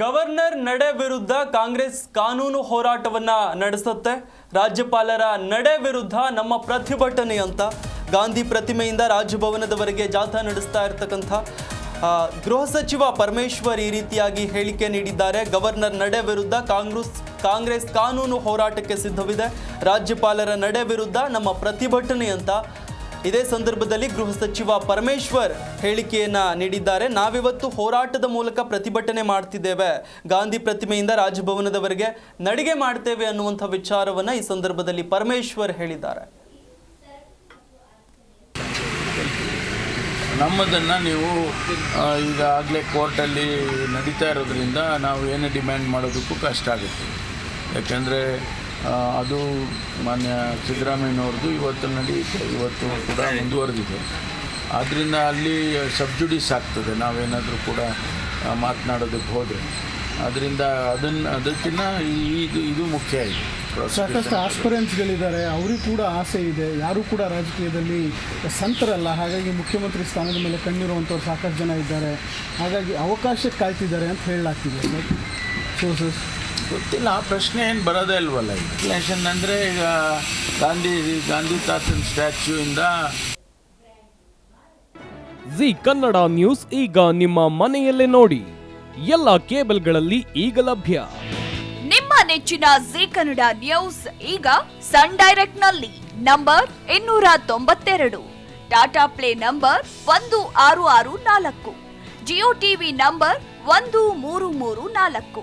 Governor ನಡೆ ವಿರುದ್ಧ ಕಾಂಗ್ರೆಸ್ ಕಾನೂನು ಹೋರಾಟವನ್ನ ನಡೆಸುತ್ತೆ. ರಾಜ್ಯಪಾಲರ ನಡೆ ವಿರುದ್ಧ ನಮ್ಮ ಪ್ರತಿಭಟನೆ ಅಂತ. ಗಾಂಧಿ ಪ್ರತಿಮೆಯಿಂದ ರಾಜಭವನದವರೆಗೆ ಜಾಥಾ ನಡೆಸ್ತಾ ಇರತಕ್ಕಂಥ ಗೃಹ ಸಚಿವ ಪರಮೇಶ್ವರ್ ಈ ರೀತಿಯಾಗಿ ಹೇಳಿಕೆ ನೀಡಿದ್ದಾರೆ. ಗವರ್ನರ್ ನಡೆ ವಿರುದ್ಧ ಕಾಂಗ್ರೆಸ್ ಕಾಂಗ್ರೆಸ್ ಕಾನೂನು ಹೋರಾಟಕ್ಕೆ ಸಿದ್ಧವಿದೆ. ರಾಜ್ಯಪಾಲರ ನಡೆ ವಿರುದ್ಧ ನಮ್ಮ ಪ್ರತಿಭಟನೆ ಅಂತ ಇದೇ ಸಂದರ್ಭದಲ್ಲಿ ಗೃಹ ಸಚಿವ ಪರಮೇಶ್ವರ್ ಹೇಳಿಕೆಯನ್ನ ನೀಡಿದ್ದಾರೆ. ನಾವಿವತ್ತು ಹೋರಾಟದ ಮೂಲಕ ಪ್ರತಿಭಟನೆ ಮಾಡ್ತಿದ್ದೇವೆ. ಗಾಂಧಿ ಪ್ರತಿಮೆಯಿಂದ ರಾಜಭವನದವರೆಗೆ ನಡಿಗೆ ಮಾಡ್ತೇವೆ ಅನ್ನುವಂಥ ವಿಚಾರವನ್ನ ಈ ಸಂದರ್ಭದಲ್ಲಿ ಪರಮೇಶ್ವರ್ ಹೇಳಿದ್ದಾರೆ. ನಮ್ಮದನ್ನು ನೀವು ಈಗಾಗಲೇ ಕೋರ್ಟಲ್ಲಿ ನಡೀತಾ ಇರೋದ್ರಿಂದ ನಾವು ಏನು ಡಿಮ್ಯಾಂಡ್ ಮಾಡೋದಕ್ಕೂ ಕಷ್ಟ ಆಗುತ್ತೆ. ಯಾಕೆಂದರೆ ಅದು ಮಾನ್ಯ ಸಿದ್ದರಾಮಯ್ಯನವ್ರದ್ದು ಇವತ್ತು ನಡೆಯುತ್ತೆ ಇವತ್ತು ಕೂಡ ಮುಂದುವರೆದಿದೆ. ಆದ್ದರಿಂದ ಅಲ್ಲಿ ಸಬ್ಜುಡಿಸ್ ಆಗ್ತದೆ. ನಾವೇನಾದರೂ ಕೂಡ ಮಾತನಾಡೋದಕ್ಕೆ ಹೋದರೆ. ಅದರಿಂದ ಅದನ್ನು ಅದಕ್ಕಿಂತ ಇದು ಇದು ಮುಖ್ಯ ಐತೆ ಸಾಕಷ್ಟು ಆಸ್ಪರೆನ್ಸ್ಗಳಿದ್ದಾರೆ ಅವರಿಗೂ ಕೂಡ ಆಸೆ ಇದೆ. ಯಾರೂ ಕೂಡ ರಾಜಕೀಯದಲ್ಲಿ ಸಂತರಲ್ಲ. ಹಾಗಾಗಿ ಮುಖ್ಯಮಂತ್ರಿ ಸ್ಥಾನದ ಮೇಲೆ ಕಣ್ಣಿರುವಂಥವ್ರು ಸಾಕಷ್ಟು ಜನ ಇದ್ದಾರೆ. ಹಾಗಾಗಿ ಅವಕಾಶಕ್ಕೆ ಕಾಯ್ತಿದ್ದಾರೆ ಅಂತ ಹೇಳಲಾಗ್ತಿದೆ ಸರ್. ಸೋರ್ಸಸ್ ಗೊತ್ತಿಲ್ಲ ಆ ಪ್ರಶ್ನೆ ಏನು ಬರೋದೇ ಇಲ್ವಲ್ಲ ಇನ್ಫ್ಲೇಷನ್ ಅಂದರೆ ಈಗ ಗಾಂಧಿ ಗಾಂಧಿ ತಾತನ ಸ್ಟ್ಯಾಚ್ಯೂಯಿಂದ ಜಿ ಕನ್ನಡ ನ್ಯೂಸ್ ಈಗ ನಿಮ್ಮ ಮನೆಯಲ್ಲೇ ನೋಡಿ. ಎಲ್ಲ ಕೇಬಲ್ಗಳಲ್ಲಿ ಈಗ ಲಭ್ಯ. ನಿಮ್ಮ ನೆಚ್ಚಿನ ಜಿ ಕನ್ನಡ ನ್ಯೂಸ್ ಈಗ ಸನ್ ಡೈರೆಕ್ಟ್ನಲ್ಲಿ ನಂಬರ್ ಇನ್ನೂರ ತೊಂಬತ್ತೆರಡು. ಟಾಟಾ ಪ್ಲೇ ನಂಬರ್ ಒಂದು ಆರು ಆರು ನಾಲ್ಕು. ಜಿಯೋ ಟಿವಿ ನಂಬರ್ ಒಂದು ಮೂರು ಮೂರು ನಾಲ್ಕು.